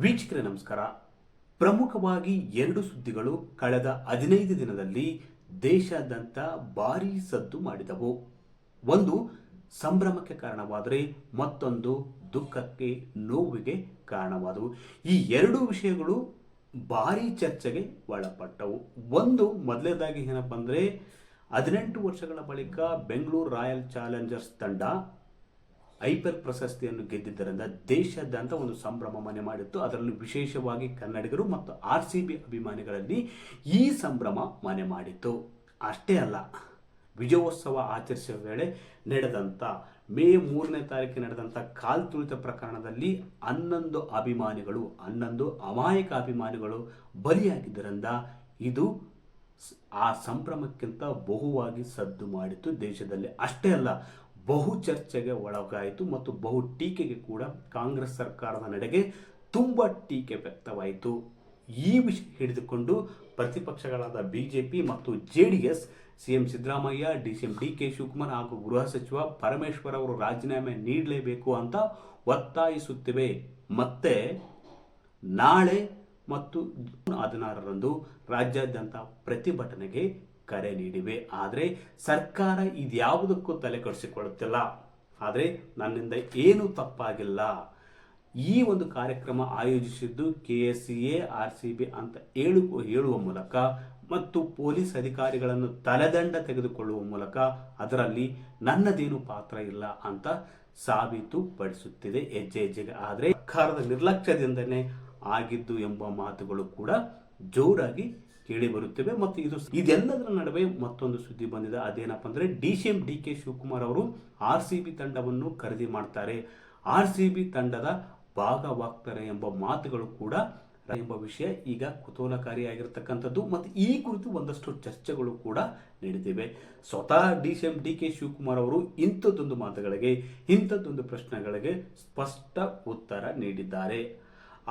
ವೀಕ್ಷಕರೇ, ನಮಸ್ಕಾರ. ಪ್ರಮುಖವಾಗಿ ಎರಡು ಸುದ್ದಿಗಳು ಕಳೆದ ಹದಿನೈದು ದಿನದಲ್ಲಿ ದೇಶಾದ್ಯಂತ ಭಾರೀ ಸದ್ದು ಮಾಡಿದವು. ಒಂದು, ಸಂಭ್ರಮಕ್ಕೆ ಕಾರಣವಾದರೆ ಮತ್ತೊಂದು, ದುಃಖಕ್ಕೆ, ನೋವಿಗೆ ಕಾರಣವಾದವು. ಈ ಎರಡು ವಿಷಯಗಳು ಭಾರೀ ಚರ್ಚೆಗೆ ಒಳಪಟ್ಟವು. ಒಂದು, ಮೊದಲನೇದಾಗಿ ಏನಪ್ಪ ಅಂದರೆ ಹದಿನೆಂಟು ವರ್ಷಗಳ ಬಳಿಕ ಬೆಂಗಳೂರು ರಾಯಲ್ ಚಾಲೆಂಜರ್ಸ್ ತಂಡ ಐ ಪಿ ಎಲ್ ಪ್ರಶಸ್ತಿಯನ್ನು ಗೆದ್ದಿದ್ದರಿಂದ ದೇಶಾದ್ಯಂತ ಒಂದು ಸಂಭ್ರಮ ಮನೆ ಮಾಡಿತ್ತು. ಅದರಲ್ಲಿ ವಿಶೇಷವಾಗಿ ಕನ್ನಡಿಗರು ಮತ್ತು ಆರ್ ಸಿ ಬಿ ಅಭಿಮಾನಿಗಳಲ್ಲಿ ಈ ಸಂಭ್ರಮ ಮನೆ ಮಾಡಿತ್ತು. ಅಷ್ಟೇ ಅಲ್ಲ, ವಿಜಯೋತ್ಸವ ಆಚರಿಸುವ ವೇಳೆ ನಡೆದಂಥ ಮೇ ಮೂರನೇ ತಾರೀಕು ನಡೆದಂಥ ಕಾಲ್ ತುಳಿತ ಪ್ರಕರಣದಲ್ಲಿ ಹನ್ನೊಂದು ಅಭಿಮಾನಿಗಳು, ಹನ್ನೊಂದು ಅಮಾಯಕ ಅಭಿಮಾನಿಗಳು ಬಲಿಯಾಗಿದ್ದರಿಂದ ಇದು ಆ ಸಂಭ್ರಮಕ್ಕಿಂತ ಬಹುವಾಗಿ ಸದ್ದು ಮಾಡಿತ್ತು ದೇಶದಲ್ಲಿ. ಅಷ್ಟೇ ಅಲ್ಲ ಬಹು ಚರ್ಚೆಗೆ ಒಳಗಾಯಿತು ಮತ್ತು ಬಹು ಟೀಕೆಗೆ ಕೂಡ ಕಾಂಗ್ರೆಸ್ ಸರ್ಕಾರದ ನಡೆಗೆ ತುಂಬ ಟೀಕೆ ವ್ಯಕ್ತವಾಯಿತು. ಈ ವಿಷಯ ಹಿಡಿದುಕೊಂಡು ಪ್ರತಿಪಕ್ಷಗಳಾದ ಬಿ ಜೆ ಪಿ ಮತ್ತು J D S C M Siddaramaiah D C M D K Shivakumar ಹಾಗೂ ಗೃಹ ಸಚಿವ ಪರಮೇಶ್ವರ್ ಅವರು ರಾಜೀನಾಮೆ ನೀಡಲೇಬೇಕು ಅಂತ ಒತ್ತಾಯಿಸುತ್ತಿವೆ. ಮತ್ತೆ ನಾಳೆ ಮತ್ತು ಜೂನ್ ಹದಿನಾರರಂದು ರಾಜ್ಯಾದ್ಯಂತ ಪ್ರತಿಭಟನೆಗೆ ಕರೆ ನೀಡಿವೆ. ಆದರೆ ಸರ್ಕಾರ ಇದ್ಯಾವುದಕ್ಕೂ ತಲೆ ಕೆಡಿಸಿಕೊಳ್ಳುತ್ತಿಲ್ಲ. ಆದರೆ ನನ್ನಿಂದ ಏನು ತಪ್ಪಾಗಿಲ್ಲ. ಈ ಒಂದು ಕಾರ್ಯಕ್ರಮ ಆಯೋಜಿಸಿದ್ದು K S C A R C B ಅಂತ ಹೇಳು ಹೇಳುವ ಮೂಲಕ ಮತ್ತು ಪೊಲೀಸ್ ಅಧಿಕಾರಿಗಳನ್ನು ತಲೆದಂಡ ತೆಗೆದುಕೊಳ್ಳುವ ಮೂಲಕ ಅದರಲ್ಲಿ ನನ್ನದೇನು ಪಾತ್ರ ಇಲ್ಲ ಅಂತ ಸಾಬೀತುಪಡಿಸುತ್ತಿದೆ ಹೆಜ್ಜೆ ಹೆಜ್ಜೆಗೆ ಆದರೆ ಸರ್ಕಾರದ ನಿರ್ಲಕ್ಷ್ಯದಿಂದನೇ ಆಗಿದ್ದು ಎಂಬ ಮಾತುಗಳು ಕೂಡ ಜೋರಾಗಿ ಕೇಳಿ ಬರುತ್ತಿವೆ. ಮತ್ತು ಇದು ಇದೆಲ್ಲದರ ನಡುವೆ ಮತ್ತೊಂದು ಸುದ್ದಿ ಬಂದಿದೆ. ಅದೇನಪ್ಪ ಅಂದ್ರೆ D C M D K Shivakumar ಅವರು ಆರ್ ಸಿ ಬಿ ತಂಡವನ್ನು ಖರೀದಿ ಮಾಡ್ತಾರೆ. ಆರ್ ಸಿ ಬಿ ತಂಡದ ಭಾಗವಾಗ್ತಾರೆ ಎಂಬ ಮಾತುಗಳು ಕೂಡ ಎಂಬ ವಿಷಯ ಈಗ ಕುತೂಹಲಕಾರಿಯಾಗಿರ್ತಕ್ಕಂಥದ್ದು. ಮತ್ತು ಈ ಕುರಿತು ಒಂದಷ್ಟು ಚರ್ಚೆಗಳು ಕೂಡ ನಡೆದಿವೆ ಸ್ವತಃ D C M D K Shivakumar ಅವರು ಇಂಥದ್ದೊಂದು ಮಾತುಗಳಿಗೆ, ಇಂಥದ್ದೊಂದು ಪ್ರಶ್ನೆಗಳಿಗೆ ಸ್ಪಷ್ಟ ಉತ್ತರ ನೀಡಿದ್ದಾರೆ.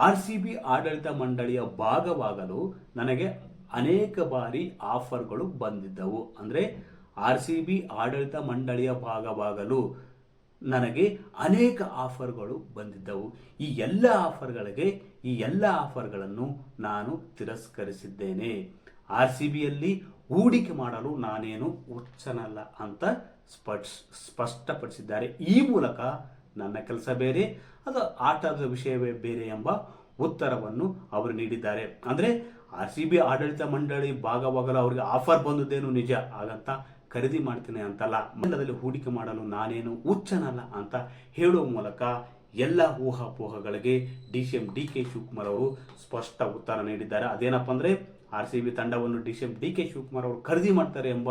ಆರ್ ಸಿ ಬಿ ಆಡಳಿತ ಮಂಡಳಿಯ ಭಾಗವಾಗಲು ನನಗೆ ಅನೇಕ ಬಾರಿ ಆಫರ್ಗಳು ಬಂದಿದ್ದವು. ಅಂದರೆ ಆರ್ ಸಿ ಬಿ ಆಡಳಿತ ಮಂಡಳಿಯ ಭಾಗವಾಗಲು ನನಗೆ ಅನೇಕ ಆಫರ್ಗಳು ಬಂದಿದ್ದವು. ಈ ಎಲ್ಲ ಆಫರ್ಗಳಿಗೆ, ಈ ಎಲ್ಲ ಆಫರ್ಗಳನ್ನು ನಾನು ತಿರಸ್ಕರಿಸಿದ್ದೇನೆ. ಆರ್ ಸಿ ಬಿಯಲ್ಲಿ ಹೂಡಿಕೆ ಮಾಡಲು ನಾನೇನು ಹುಚ್ಚನಲ್ಲ ಅಂತ ಸ್ಪಷ್ಟ ಸ್ಪಷ್ಟಪಡಿಸಿದ್ದಾರೆ. ಈ ಮೂಲಕ ನನ್ನ ಕೆಲಸ ಬೇರೆ, ಅದು ಆಟದ ವಿಷಯವೇ ಬೇರೆ ಎಂಬ ಉತ್ತರವನ್ನು ಅವರು ನೀಡಿದ್ದಾರೆ. ಅಂದರೆ ಆರ್ ಸಿ ಬಿ ಆಡಳಿತ ಮಂಡಳಿ ಭಾಗವಾಗಲು ಅವರಿಗೆ ಆಫರ್ ಬಂದದ್ದೇನು ನಿಜ ಹಾಗಂತ ಖರೀದಿ ಮಾಡ್ತೀನಿ ಅಂತಲ್ಲ. ಮಂಡಲದಲ್ಲಿ ಹೂಡಿಕೆ ಮಾಡಲು ನಾನೇನು ಹುಚ್ಚನಲ್ಲ ಅಂತ ಹೇಳುವ ಮೂಲಕ ಎಲ್ಲ ಊಹಾಪೋಹಗಳಿಗೆ D C M D K Shivakumar ಅವರು ಸ್ಪಷ್ಟ ಉತ್ತರ ನೀಡಿದ್ದಾರೆ. ಅದೇನಪ್ಪ ಅಂದರೆ ಆರ್ ಸಿ ಬಿ ತಂಡವನ್ನು D C M D K Shivakumar ಅವರು ಖರೀದಿ ಮಾಡ್ತಾರೆ ಎಂಬ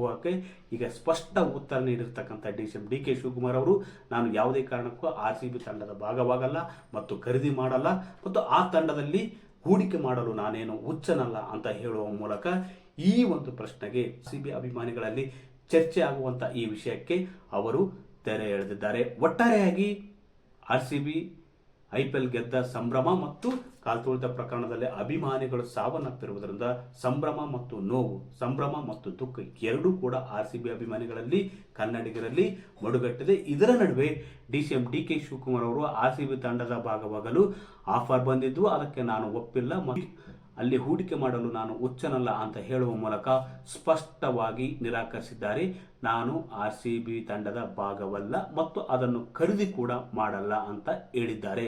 ಊಹಕ್ಕೆ ಈಗ ಸ್ಪಷ್ಟ ಉತ್ತರ ನೀಡಿರ್ತಕ್ಕಂಥ D C M D K Shivakumar ಅವರು, ನಾನು ಯಾವುದೇ ಕಾರಣಕ್ಕೂ ಆರ್ ಸಿ ಬಿ ತಂಡದ ಭಾಗವಾಗಲ್ಲ ಮತ್ತು ಖರೀದಿ ಮಾಡಲ್ಲ ಮತ್ತು ಆ ತಂಡದಲ್ಲಿ ಹೂಡಿಕೆ ಮಾಡಲು ನಾನೇನು ಹುಚ್ಚನಲ್ಲ ಅಂತ ಹೇಳುವ ಮೂಲಕ ಈ ಒಂದು ಪ್ರಶ್ನೆಗೆ ಸಿ ಬಿ ಅಭಿಮಾನಿಗಳಲ್ಲಿ ಚರ್ಚೆ ಆಗುವಂಥ ಈ ವಿಷಯಕ್ಕೆ ಅವರು ತೆರೆ ಎಳೆದಿದ್ದಾರೆ. ಒಟ್ಟಾರೆಯಾಗಿ R C B, I P L ಗೆದ್ದ ಸಂಭ್ರಮ ಮತ್ತು ಕಾಲ್ತುಳಿತ ಪ್ರಕರಣದಲ್ಲಿ ಅಭಿಮಾನಿಗಳು ಸಾವನ್ನಪ್ಪಿರುವುದರಿಂದ ಸಂಭ್ರಮ ಮತ್ತು ನೋವು, ಸಂಭ್ರಮ ಮತ್ತು ದುಃಖ ಎರಡೂ ಕೂಡ ಆರ್ ಸಿ ಬಿ ಅಭಿಮಾನಿಗಳಲ್ಲಿ, ಕನ್ನಡಿಗರಲ್ಲಿ ಮಡುಗಟ್ಟಿದೆ. ಇದರ ನಡುವೆ D C M D K Shivakumar ಅವರು ಆರ್ ಸಿ ಬಿ ತಂಡದ ಭಾಗವಾಗಲು ಆಫರ್ ಬಂದಿದ್ದು, ಅದಕ್ಕೆ ನಾನು ಒಪ್ಪಿಲ್ಲ. ಅಲ್ಲಿ ಹೂಡಿಕೆ ಮಾಡಲು ನಾನು ಹುಚ್ಚನಲ್ಲ ಅಂತ ಹೇಳುವ ಮೂಲಕ ಸ್ಪಷ್ಟವಾಗಿ ನಿರಾಕರಿಸಿದ್ದಾರೆ. ನಾನು ಆರ್ ಸಿ ಬಿ ತಂಡದ ಭಾಗವಲ್ಲ ಮತ್ತು ಅದನ್ನು ಖರೀದಿ ಕೂಡ ಮಾಡಲ್ಲ ಅಂತ ಹೇಳಿದ್ದಾರೆ.